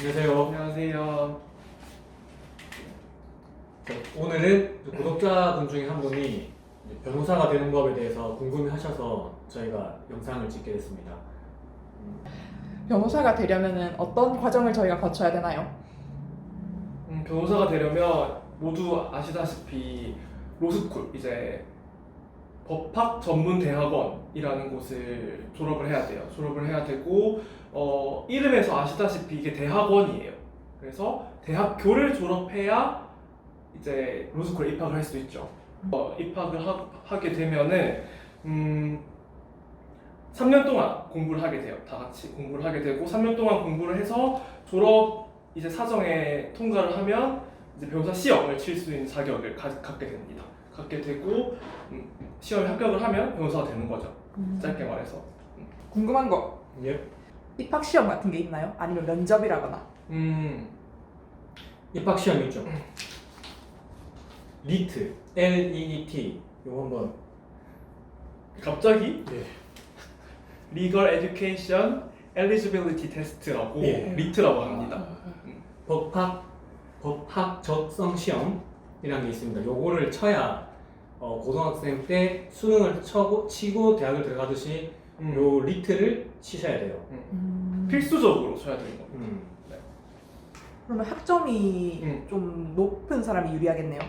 안녕하세요. 안녕하세요. 오늘은 구독자분 중에 한 분이 변호사가 되는 법에 대해서 궁금해하셔서 저희가 영상을 찍게 됐습니다. 변호사가 되려면 어떤 과정을 저희가 거쳐야 되나요? 음, 변호사가 되려면 모두 아시다시피 로스쿨 이제 법학 전문 대학원이라는 곳을 졸업을 해야 돼요. 졸업을 해야 되고 어, 이름에서 아시다시피 이게 대학원이에요. 그래서 대학교를 졸업해야 이제 로스쿨에 입학을 할 수 있죠. 어, 입학을 하, 게 되면은 음, 3년 동안 공부를 하게 돼요. 다 같이 공부를 하게 되고 3년 동안 공부를 해서 졸업 이제 사정에 통과를 하면 이제 변호사 시험을 칠 수 있는 자격을 가, 갖게 됩니다. 갖게 되고 음, 시험에 합격을 하면 변호사가 되는 거죠. 짧게 말해서. 궁금한 거 예. 입학 시험 같은 게 있나요? 아니면 면접이라거나 음, 입학 시험 있죠. 리트, L-E-E-T. 이거 한번 갑자기 예. Legal Education Eligibility Test라고 예. 리트라고 합니다. 법학 법학 적성 시험이라는 게 있습니다. 요거를 쳐야 어, 고등학생 때 수능을 쳐고 치고 대학을 들어가듯이 음, 요 리트를 치셔야 돼요. 필수적으로 쳐야 되는 겁니다. 음. 그러면 학점이 음. 좀 높은 사람이 유리하겠네요.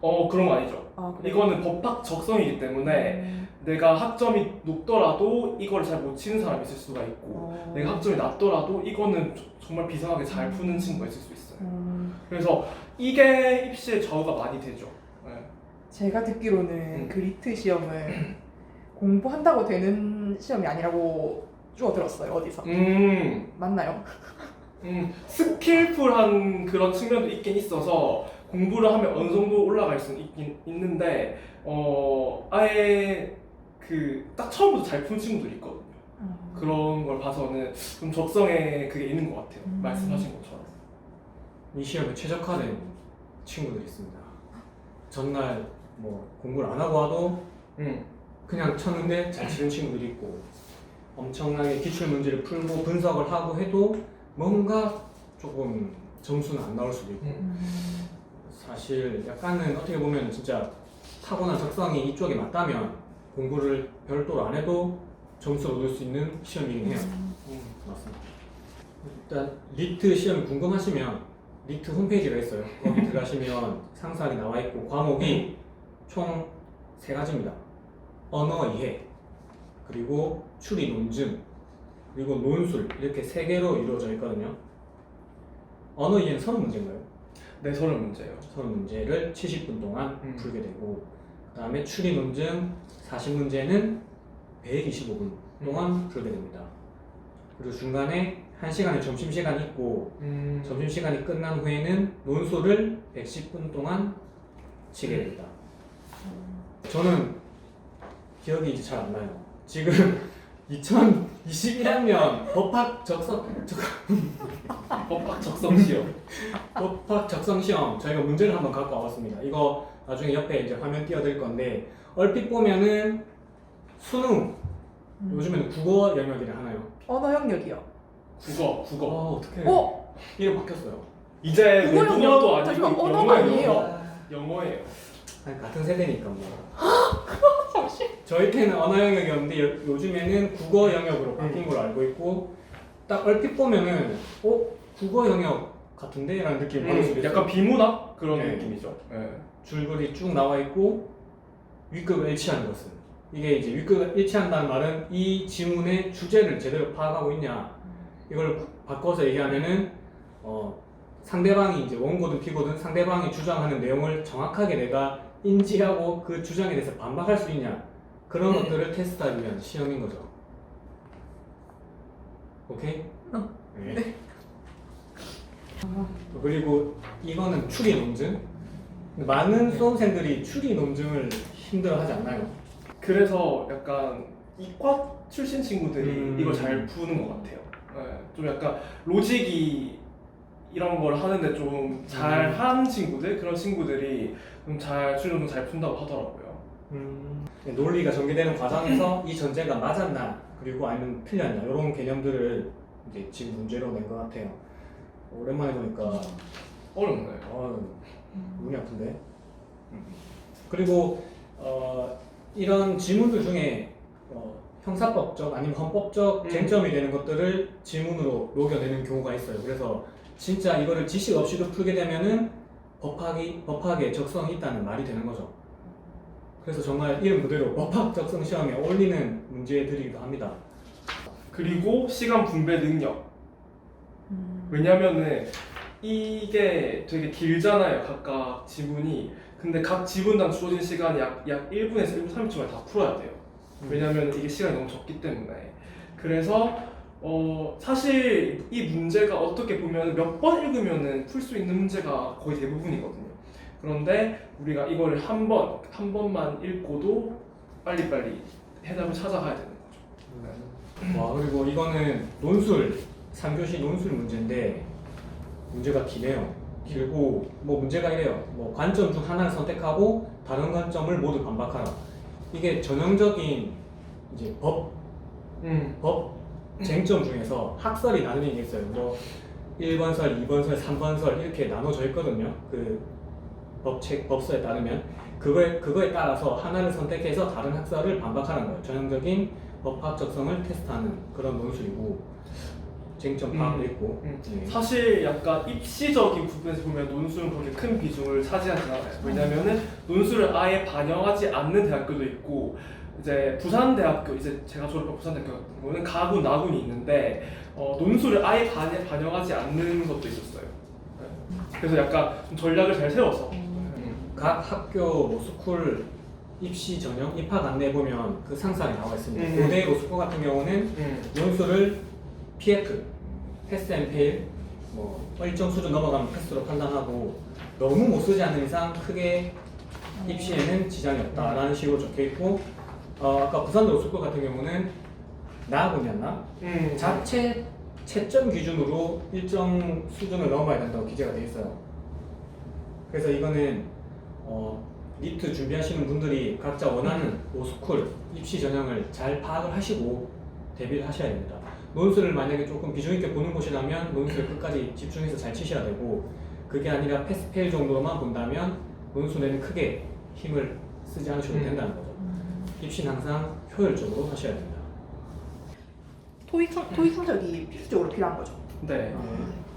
어 그런 거 아니죠. 아, 그래요? 이거는 법학 적성이기 때문에 음. 내가 학점이 높더라도 이걸 잘 못 치는 사람이 있을 수가 있고 어. 내가 학점이 낮더라도 이거는 조- 정말 비상하게 잘 푸는 친구가 있을 수 있어요. 음, 그래서 이게 입시에 좌우가 많이 되죠. 네. 제가 듣기로는 음. 그 리트 시험을 공부한다고 되는 시험이 아니라고 쭉 들었어요 어디서 음, 맞나요? 음, 스킬풀한 그런 측면도 있긴 있어서 공부를 하면 어느 정도 올라갈 수는 있긴 있는데 어 아예 그 딱 처음부터 잘 푼 친구들이 있거든요. 그런 걸 봐서는 좀 적성에 그게 있는 것 같아요. 음. 말씀하신 것처럼. 이 시험에 최적화된 친구들이 있습니다. 전날 뭐 공부를 안 하고 와도 음, 그냥 쳤는데 잘 치는 친구들이 있고 엄청나게 기출 문제를 풀고 분석을 하고 해도 뭔가 조금 점수는 안 나올 수도 있고 음. 사실 약간은 어떻게 보면 진짜 타고난 적성이 이쪽에 맞다면 공부를 별도로 안 해도 점수를 얻을 수 있는 시험이긴 해요. 음. 맞습니다. 일단 리트 시험이 궁금하시면 리트 홈페이지가 있어요. 거기 들어가시면 상세하게 나와 있고 과목이 총 세 가지입니다. 언어 이해, 그리고 추리 논증, 그리고 논술 이렇게 세 개로 이루어져 있거든요. 언어 이해는 서른 문제인가요? 네, 서른 문제예요. 서른 문제를 70분 동안 음. 풀게 되고 그다음에 추리 논증 40문제는 125분 동안 풀게 됩니다. 그리고 중간에 1시간의 점심시간이 있고 음, 점심시간이 끝난 후에는 논술을 110분 동안 치게 됩니다. 저는 기억이 이제 잘 안 나요. 지금 2021학년 법학 적성 적- 법학 적성 시험. 법학 적성 시험 저희가 문제를 한번 갖고 와봤습니다. 이거 나중에 옆에 이제 화면 띄워드릴 건데 얼핏 보면은 수능 음. 요즘에는 국어 영역이라 하나요? 언어 영역이요. 국어, 국어. 어떻게 어? 이름 바뀌었어요. 이제 국어 외국어도 영역 아니고 잠시만 언어가 영어예요, 아니에요. 영어. 영어예요. 아니, 같은 세대니까 뭐. 저희 때는 언어 영역이었는데 요, 요즘에는 국어 영역으로 바뀐 걸로 알고 있고 딱 얼핏 보면은 어 국어 영역 같은데? 라는 느낌을 받을 수도 음, 있어요. 약간 비문학 그런 네. 느낌이죠. 네. 줄글이 쭉 나와 있고 윗급을 일치하는 것은 이게 이제 윗급을 일치한다는 말은 이 지문의 주제를 제대로 파악하고 있냐 이걸 바꿔서 얘기하면은 어, 상대방이 이제 원고든 피고든 상대방이 주장하는 내용을 정확하게 내가 인지하고 그 주장에 대해서 반박할 수 있냐 그런 것들을 테스트하기 위한 시험인 거죠. 오케이? 어. 네. 그리고 이거는 추리 논증. 많은 수험생들이 추리 논증을 힘들어하지 않나요? 그래서 약간 이과 출신 친구들이 음. 이걸 잘 푸는 것 같아요. 네. 좀 약간 로직이 이런 걸 하는데 좀잘 음. 하는 친구들 그런 친구들이 좀잘 추리논문 잘 푼다고 하더라고요. 네, 논리가 전개되는 과정에서 이 전제가 맞았나 그리고 아니면 틀렸나 이런 개념들을 이제 지금 문제로 낸 것 같아요. 오랜만에 보니까 어렵네. 아, 눈이 아픈데. 그리고 어, 이런 지문들 중에 어, 형사법적 아니면 헌법적 음. 쟁점이 되는 것들을 지문으로 녹여내는 경우가 있어요. 그래서 진짜 이거를 지식 없이도 풀게 되면은 법학이 법학에 적성이 있다는 말이 되는 거죠. 그래서 정말 이름 그대로 법학 적성 시험에 어울리는 문제들이기도 합니다. 그리고 시간 분배 능력. 음. 왜냐면은 이게 되게 길잖아요. 각각 지문이. 근데 각 지문당 주어진 시간이 약, 약 1분에서 1분 30초만 다 풀어야 돼요. 왜냐면 이게 시간이 너무 적기 때문에. 그래서 어, 사실 이 문제가 어떻게 보면 몇 번 읽으면은 풀 수 있는 문제가 거의 대부분이거든요. 그런데 우리가 이거를 한 번, 한 번만 읽고도 빨리빨리 해답을 찾아가야 되는 거죠. 와 그리고 이거는 논술 3교시 논술 문제인데 문제가 기네요. 길고 뭐 문제가 이래요. 뭐 관점 중 하나를 선택하고 다른 관점을 모두 반박하라. 이게 전형적인 이제 법, 음. 법 쟁점 중에서 학설이 나뉘는 게 있어요. 뭐 1번 설, 2번 설, 3번 설 이렇게 나눠져 있거든요. 그 법책 법서에 따르면 그거에 그거에 따라서 하나를 선택해서 다른 학설을 반박하는 거예요. 전형적인 법학 적성을 테스트하는 그런 논술이고 쟁점 파악도 음. 있고 음. 네. 사실 약간 입시적인 부분에서 보면 논술은 그렇게 큰 비중을 차지하지 않아요. 왜냐면은 논술을 아예 반영하지 않는 대학교도 있고 이제 부산대학교 이제 제가 졸업한 부산대학교 같은 경우는 가군 나군이 있는데 어, 논술을 아예 반, 반영하지 않는 것도 있었어요. 네. 그래서 약간 좀 전략을 잘 세워서 음. 각 학교 뭐 스쿨 입시 전형 입학 안내 보면 그 상상이 나와 있습니다. 음. 고대 로스쿨 같은 경우는 음. 논술을 PF, 패스 앤 페일, 뭐 일정 수준 넘어가면 패스로 판단하고 너무 못 쓰지 않는 이상 크게 입시에는 지장이 없다라는 식으로 적혀 있고 어, 아까 부산 로스쿨 같은 경우는 나군이었나 음. 자체 채점 기준으로 일정 수준을 넘어야 된다고 기재가 돼 있어요. 그래서 이거는 어, 니트 준비하시는 분들이 각자 원하는 로스쿨 입시 전형을 잘 파악을 하시고 대비를 하셔야 됩니다. 논술을 만약에 조금 비중 있게 보는 곳이라면 논술 끝까지 집중해서 잘 치셔야 되고 그게 아니라 패스 페일 정도로만 본다면 논술에는 크게 힘을 쓰지 않으셔도 음. 된다는 거죠. 입시는 항상 효율적으로 하셔야 됩니다. 토익 성 토익 성적이 필수적으로 필요한 거죠. 네.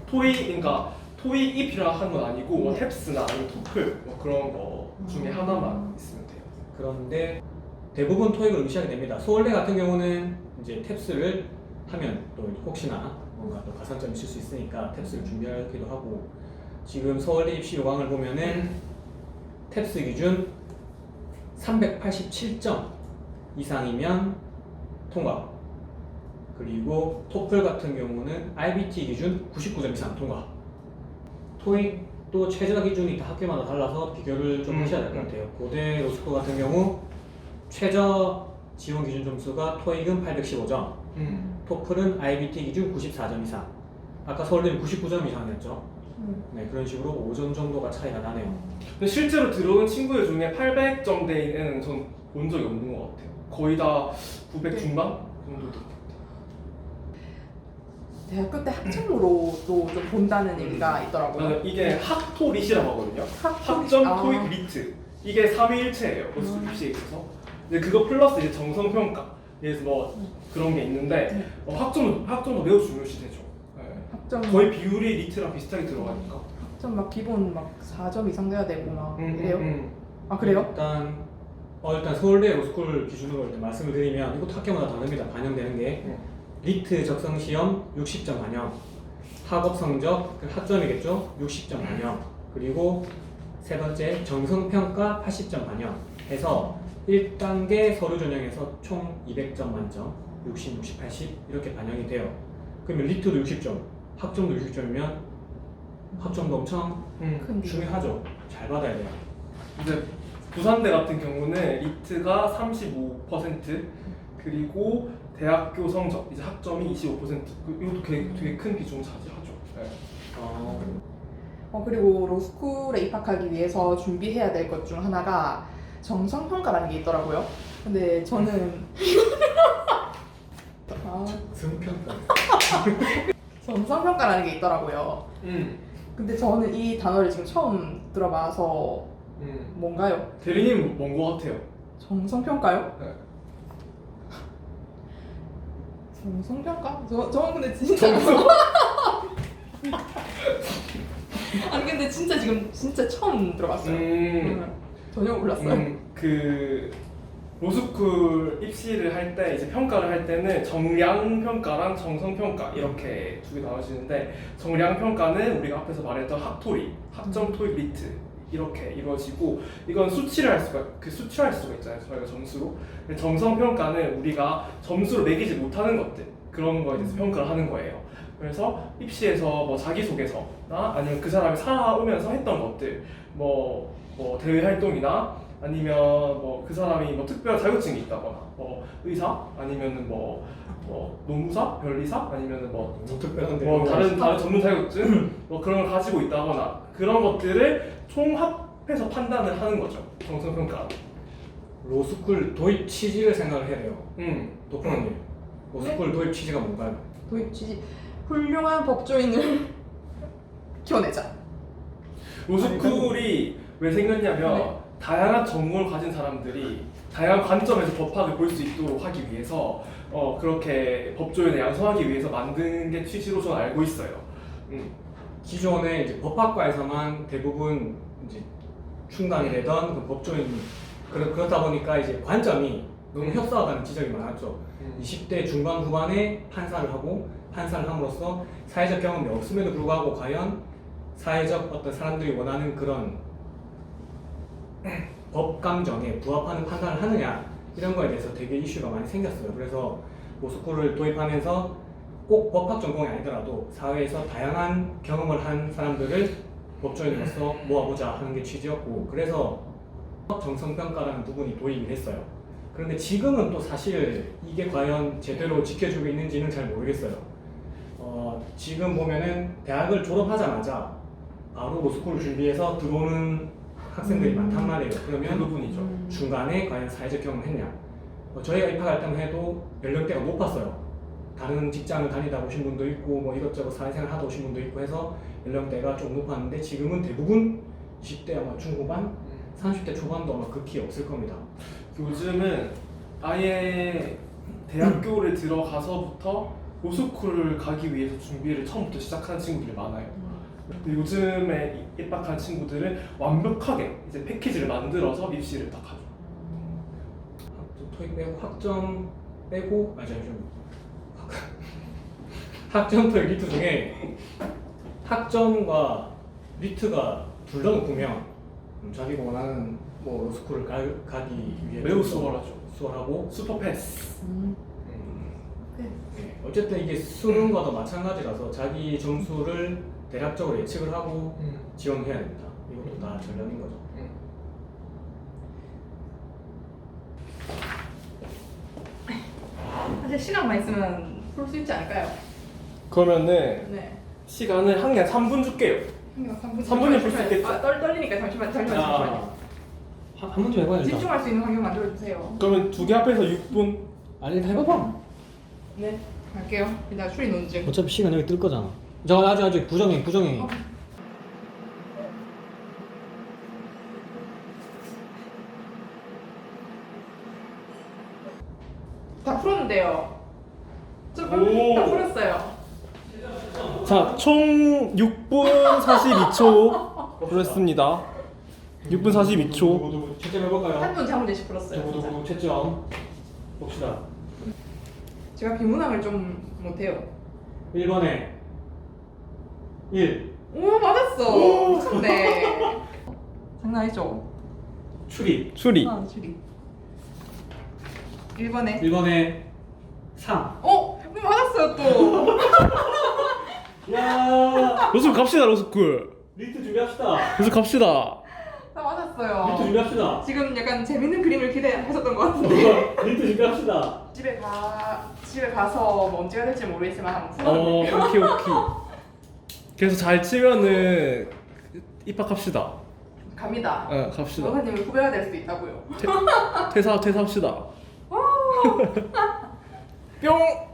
토익 그러니까 토익이 필요한 건 아니고 뭐 네. 탭스나 아니면 토플 뭐 그런 거 중에 음. 하나만 있으면 돼요. 그런데 대부분 토익을 의시하게 됩니다. 서울대 같은 경우는 이제 탭스를 하면 또 혹시나 뭔가 또 가산점이 있을 수 있으니까 탭스를 준비하기도 하고 지금 서울대 입시 요강을 보면은 탭스 기준 387점 이상이면 통과. 그리고 토플 같은 경우는 IBT 기준 99점 이상 통과. 토익도 최저 기준이 다 학교마다 달라서 비교를 좀 음, 하셔야 될것 음. 같아요. 고대 로스쿨 같은 경우 최저 지원 기준 점수가 토익은 815점, 음. 토플은 IBT 기준 94점 이상. 아까 서울대는 99점 이상이었죠. 음. 네, 그런 식으로 5점 정도가 차이가 나네요. 근데 실제로 들어오는 친구들 중에 800점대에는 전 본 적이 없는 것 같아요. 거의 다 900 중반 정도 됐 대학교 때 학점으로도 좀 본다는 얘기가 있더라고요. 나는 이게 학토릿이라고 하거든요. 학점이- 학점 아. 토익 리트 이게 3일체예요. 그래서 음. 입시에 있어서. 근데 그거 플러스 이제 정성 평가. 그래서 뭐 음. 그런 게 있는데 네. 어, 학점도 학점도 매우 중요시 되죠. 네. 학점 거의 비율이 리트랑 비슷하게 들어가니까. 학점 막 기본 막 4점 이상 돼야 되고 막 음, 이래요. 음, 음. 아 그래요? 일단 어, 일단 서울대 로스쿨 기준으로 일단 말씀을 드리면 이것도 학교마다 다릅니다. 반영되는 게 음. 리트 적성 시험 60점 반영, 학업 성적 그 학점이겠죠? 60점 반영. 그리고 세 번째 정성 평가 80점 반영. 해서 1단계 서류 전형에서 총 200점 만점, 60, 60, 80 이렇게 반영이 돼요. 그러면 리트도 60점, 학점도 60점이면 학점도 엄청 음. 중요하죠. 잘 받아야 돼요. 이제 부산대 같은 경우는 리트가 35% 그리고 대학교 성적 이제 학점이 25% 그- 이것도 되게, 되게 큰 비중을 차지하죠. 네. 어, 어 그리고 로스쿨에 입학하기 위해서 준비해야 될 것 중 하나가 정성 평가라는 게 있더라고요. 근데 저는 아, 승평가. 정성평가라는 게 있더라고요. 음. 근데 저는 이 단어를 지금 처음 들어봐서 음. 뭔가요? 대리님 뭔거 같아요? 정성평가요? 네. 정성평가? 저, 저는 근데 진짜 아니 근데 진짜 지금 진짜 처음 들어봤어요. 음. 음, 전혀 몰랐어요. 음, 그 로스쿨 입시를 할 때 이제 평가를 할 때는 정량 평가랑 정성 평가 이렇게 두 개 나눠지는데 정량 평가는 우리가 앞에서 말했던 학토리, 학점 토익 리트 이렇게 이루어지고 이건 수치를 할 수가 그 수치할 수가 있잖아요 저희가 점수로. 정성 평가는 우리가 점수로 매기지 못하는 것들 그런 거에 대해서 평가를 하는 거예요. 그래서 입시에서 뭐 자기소개서나 아니면 그 사람이 살아오면서 했던 것들 뭐, 뭐 대외 활동이나 아니면 뭐 그 사람이 뭐 특별한 자격증이 있다거나 뭐 의사 아니면은 뭐, 뭐 노무사 변리사 아니면은 뭐 뭐 특별한데 뭐 다른 다른 전문 자격증 뭐 그런 걸 가지고 있다거나 그런 것들을 총합해서 판단을 하는 거죠 정성 평가. 로스쿨 도입 취지를 생각을 해야 돼요. 음. 도프로님 로스쿨 도입 취지가 뭔가요? 도입 취지 훌륭한 법조인을 키워내자. 로스쿨이 왜 생겼냐면 네. 다양한 전공을 가진 사람들이 다양한 관점에서 법학을 볼 수 있도록 하기 위해서 어, 그렇게 법조인을 양성하기 위해서 만든 게 취지로 저는 알고 있어요. 음. 기존에 이제 법학과에서만 대부분 이제 충당이 되던 그 법조인 그렇, 그렇다 보니까 이제 관점이 너무 음. 협소하다는 지적이 많았죠. 20대 중반 후반에 판사를 하고 판사를 함으로써 사회적 경험이 없음에도 불구하고 과연 사회적 어떤 사람들이 원하는 그런 법 감정에 부합하는 판단을 하느냐 이런 거에 대해서 되게 이슈가 많이 생겼어요. 그래서 로스쿨을 도입하면서 꼭 법학 전공이 아니더라도 사회에서 다양한 경험을 한 사람들을 법조인으로서 모아보자 하는 게 취지였고 그래서 정성평가라는 부분이 도입이 됐어요. 그런데 지금은 또 사실 이게 과연 제대로 지켜주고 있는지는 잘 모르겠어요. 어, 지금 보면은 대학을 졸업하자마자 바로 로스쿨을 준비해서 들어오는 학생들이 음. 많단 말이에요. 그 그러면 부분이죠. 중간에 과연 사회적 경험을 했냐? 어, 저희가 입학할 때만 해도 연령대가 높았어요. 다른 직장을 다니다 오신 분도 있고 뭐 이것저것 사회생활 하다 오신 분도 있고 해서 연령대가 좀 높았는데 지금은 대부분 20대 아마 중후반, 30대 초반도 아마 극히 없을 겁니다. 요즘은 아예 대학교를 들어가서부터 로스쿨을 가기 위해서 준비를 처음부터 시작하는 친구들이 많아요. 요즘에 입학한 친구들은 완벽하게 이제 패키지를 만들어서 입시를 딱 하죠. 학- 토익 빼고 학점 빼고 아니 잠시만 학점 토익 리트 중에 학점과 리트가 둘 다 높으면 음, 자기가 원하는 뭐 로스쿨을 가, 가기 위해 매우 좀 수월하죠. 수월하고 슈퍼 패스. 음, 네, 어쨌든 이게 수능과도 마찬가지라서 자기 점수를 대략적으로 예측을 하고 지원해야 됩니다. 이것도 다 전략인 거죠. 사실 시간만 있으면 풀 수 있지 않을까요? 그러면은 네. 시간을 한 개 3분 줄게요. 한개만 3분. 삼 분이면 풀수 있겠지? 아, 떨, 떨리니까 잠시만, 잠시만, 잠시만요. 한번좀 해봐요 일단. 집중할 수 있는 환경 만들어 주세요. 그러면 두 개 합해서 6분. 아니 일단 해봐봐. 네. 갈게요. 일단 추리 논증. 어차피 시간 여기 뜰 거잖아. 잠깐 아직 아직 부정행 부정행. 어. 다 풀었는데요. 저 오. 다 풀었어요. 자, 총 6분 42초 풀었습니다. 6분 42초. 채점 해볼까요? 한분 자문 대신 풀었어요. 채점 봅시다. 제가 비문학을 좀 못해요. 1번에 1 오 맞았어. 미쳤네. 장난 아니죠? 추리 추리. 아 추리. 1번에 1번에 3 어? 맞았어요 또. 야 로스쿨 갑시다, 로스쿨. 리트 준비합시다. 로스쿨 갑시다. 다 맞았어요. 리트 준비합시다. 지금 약간 재밌는 그림을 기대하셨던 것 같은데 리트 준비합시다. 집에 가 집에 가서 뭐 언제가 될지 모르겠지만 한번 어, 풀어볼게요. 오케이, 오케이. 그래서 잘 치면은 입학합시다. 갑니다. 어, 갑시다. 원사님은 후배가 될 수도 있다고요. 퇴사, 퇴사합시다. 뿅!